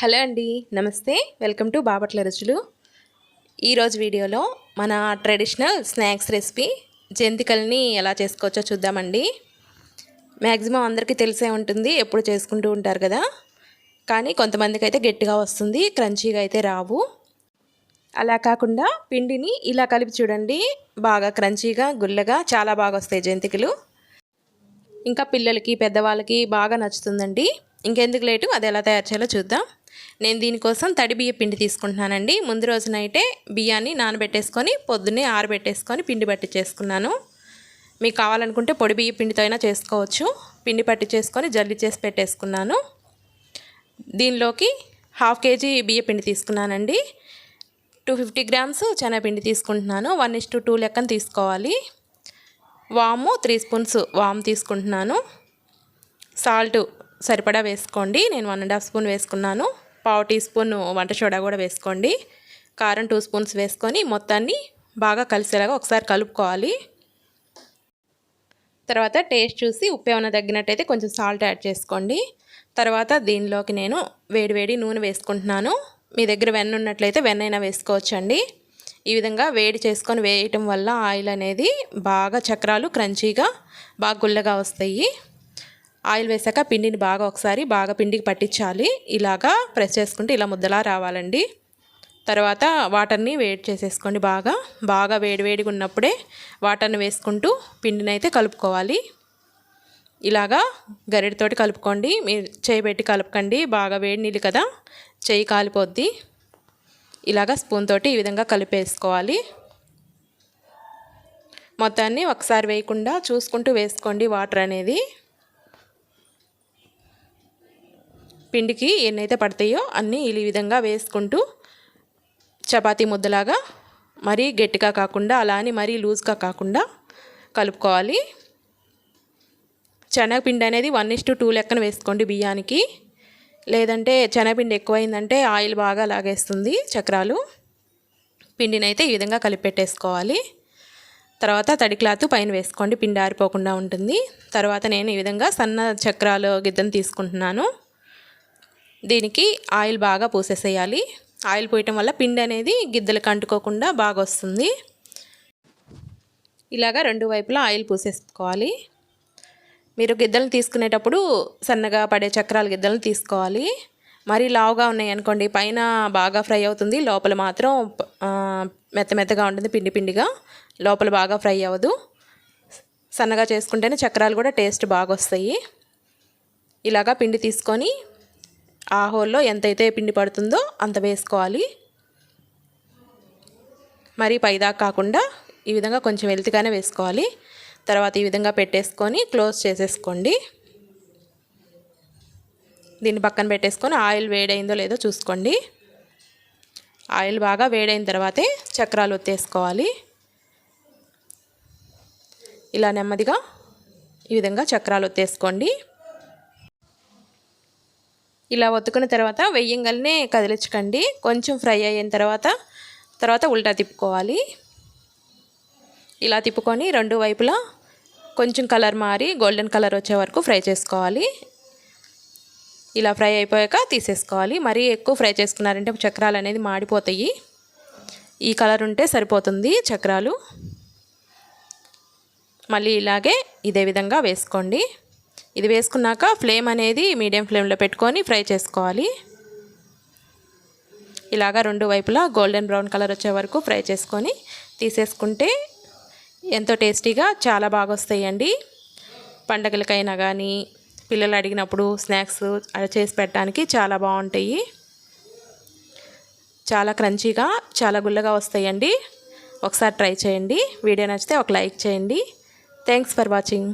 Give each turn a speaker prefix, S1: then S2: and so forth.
S1: Hello అండి నమస్తే. Welcome to Bapatla రుచులు. ఈరోజు వీడియోలో మన ట్రెడిషనల్ స్నాక్స్ రెసిపీ జంతికల్ని ఎలా చేసుకోవచ్చో చూద్దామండి. మ్యాక్సిమం అందరికీ తెలిసే ఉంటుంది ఎప్పుడు చేసుకుంటూ ఉంటారు కదా. కానీ కొంతమందికి అయితే గట్టిగా వస్తుంది క్రంచీగా అయితే రావు. అలా కాకుండా పిండిని ఇలా కలిపి చూడండి బాగా క్రంచీగా గుల్లగా చాలా బాగా వస్తాయి జంతికలు. ఇంకా పిల్లలకి పెద్దవాళ్ళకి బాగా నచ్చుతుందండి. ఇంకెందుకు లేటు అది ఎలా తయారు చేయాలో చూద్దాం. నేను దీనికోసం తడి బియ్య పిండి తీసుకుంటున్నానండి. ముందు రోజునైతే బియ్యాన్ని నానబెట్టేసుకొని పొద్దున్నే ఆరబెట్టేసుకొని పిండి పట్టి చేసుకున్నాను. మీకు కావాలనుకుంటే పొడి బియ్య పిండితో అయినా చేసుకోవచ్చు. పిండి పట్టి చేసుకొని జల్లి చేసి పెట్టేసుకున్నాను. దీనిలోకి హాఫ్ కేజీ బియ్య పిండి తీసుకున్నానండి. టూ ఫిఫ్టీ గ్రామ్స్ శనగపిండి తీసుకుంటున్నాను. వన్ ఇస్ టు టూ లెక్కన తీసుకోవాలి. వాము త్రీ స్పూన్స్ వామ్ తీసుకుంటున్నాను. సాల్ట్ సరిపడా వేసుకోండి. నేను వన్ అండ్ హాఫ్ స్పూన్ వేసుకున్నాను. పావు టీ స్పూన్ వంట సోడా కూడా వేసుకోండి. కారం టూ స్పూన్స్ వేసుకొని మొత్తాన్ని బాగా కలిసేలాగా ఒకసారి కలుపుకోవాలి. తర్వాత టేస్ట్ చూసి ఉప్పు ఏమైనా తగ్గినట్టయితే కొంచెం సాల్ట్ యాడ్ చేసుకోండి. తర్వాత దీనిలోకి నేను వేడివేడి నూనె వేసుకుంటున్నాను. మీ దగ్గర వెన్న ఉన్నట్లయితే వెన్న అయినా వేసుకోవచ్చండి. ఈ విధంగా వేడి చేసుకొని వేయటం వల్ల ఆయిల్ అనేది బాగా చక్రాలు క్రంచీగా బాగా గుల్లగా వస్తాయి. ఆయిల్ వేసాక పిండిని బాగా ఒకసారి బాగా పిండికి పట్టించాలి. ఇలాగా ప్రెస్ చేసుకుంటే ఇలా ముద్దలా రావాలండి. తర్వాత వాటర్ని వేడి చేసేసుకోండి బాగా. బాగా వేడివేడిగా ఉన్నప్పుడే వాటర్ని వేసుకుంటూ పిండిని అయితే కలుపుకోవాలి. ఇలాగా గరిటతోటి కలుపుకోండి. మీరు చేయి పెట్టి కలుపుకండి. బాగా వేడి నీళ్ళు కదా చేయి కాలిపోద్ది. ఇలాగా స్పూన్ తోటి ఈ విధంగా కలిపేసుకోవాలి. మొత్తాన్ని ఒకసారి వేయకుండా చూసుకుంటూ వేసుకోండి వాటర్ అనేది. పిండికి ఎన్నైతే పడతాయో అన్నీ ఈ విధంగా వేసుకుంటూ చపాతీ ముద్దలాగా మరీ గట్టిగా కాకుండా అలా అని మరీ లూజ్గా కాకుండా కలుపుకోవాలి. శనగపిండి అనేది వన్ ఇస్ టు టూ లెక్కన వేసుకోండి బియ్యానికి. లేదంటే శనగపిండి ఎక్కువైందంటే ఆయిల్ బాగా లాగేస్తుంది చక్రాలు. పిండిని అయితే ఈ విధంగా కలిపెట్టేసుకోవాలి తర్వాత తడి క్లాత్ పైన వేసుకోండి పిండి ఆరిపోకుండా ఉంటుంది. తర్వాత నేను ఈ విధంగా సన్న చక్రాలు గిద్దని తీసుకుంటున్నాను. దీనికి ఆయిల్ బాగా పూసేసేయాలి. ఆయిల్ పోయటం వల్ల పిండి అనేది గిద్దలకు అంటుకోకుండా బాగా వస్తుంది. ఇలాగా రెండు వైపులా ఆయిల్ పూసేసుకోవాలి. మీరు గిద్దలను తీసుకునేటప్పుడు సన్నగా పడే చక్రాల గిద్దలను తీసుకోవాలి. మరీ లావుగా ఉన్నాయి అనుకోండి పైన బాగా ఫ్రై అవుతుంది లోపల మాత్రం మెత్త మెత్తగా ఉంటుంది పిండి పిండిగా లోపల బాగా ఫ్రై అవ్వదు. సన్నగా చేసుకుంటేనే చక్రాలు కూడా టేస్ట్ బాగా వస్తాయి. ఇలాగా పిండి తీసుకొని ఆ హోల్లో ఎంతైతే పిండి పడుతుందో అంత వేసుకోవాలి. మరి పైదాకా కాకుండా ఈ విధంగా కొంచెం వెల్తిగానే వేసుకోవాలి. తర్వాత ఈ విధంగా పెట్టేసుకొని క్లోజ్ చేసేసుకోండి. దీన్ని పక్కన పెట్టేసుకొని ఆయిల్ వేడైందో లేదో చూసుకోండి. ఆయిల్ బాగా వేడైన తర్వాతే చక్రాలు ఒత్తేసుకోవాలి. ఇలా నెమ్మదిగా ఈ విధంగా చక్రాలు ఒత్తేసుకోండి. ఇలా ఒత్తుకున్న తర్వాత వెయ్యంగల్నే కదిలించకండి. కొంచెం ఫ్రై అయిన తర్వాత తర్వాత ఉల్టా తిప్పుకోవాలి. ఇలా తిప్పుకొని రెండు వైపులా కొంచెం కలర్ మారి గోల్డెన్ కలర్ వచ్చే వరకు ఫ్రై చేసుకోవాలి. ఇలా ఫ్రై అయిపోయాక తీసేసుకోవాలి. మరీ ఎక్కువ ఫ్రై చేసుకున్నారంటే చక్రాలు అనేది మాడిపోతాయి. ఈ కలర్ ఉంటే సరిపోతుంది చక్రాలు. మళ్ళీ ఇలాగే ఇదే విధంగా వేసుకోండి. ఇది వేసుకున్నాక ఫ్లేమ్ అనేది మీడియం ఫ్లేమ్లో పెట్టుకొని ఫ్రై చేసుకోవాలి. ఇలాగా రెండు వైపులా గోల్డెన్ బ్రౌన్ కలర్ వచ్చే వరకు ఫ్రై చేసుకొని తీసేసుకుంటే ఎంతో టేస్టీగా చాలా బాగా వస్తాయండి. పండగలకైనా కానీ పిల్లలు అడిగినప్పుడు స్నాక్స్ చేసి పెట్టడానికి చాలా బాగుంటాయి. చాలా క్రంచీగా చాలా గుల్లగా వస్తాయండి. ఒకసారి ట్రై చేయండి. వీడియో నచ్చితే ఒక లైక్ చేయండి. Thanks for watching.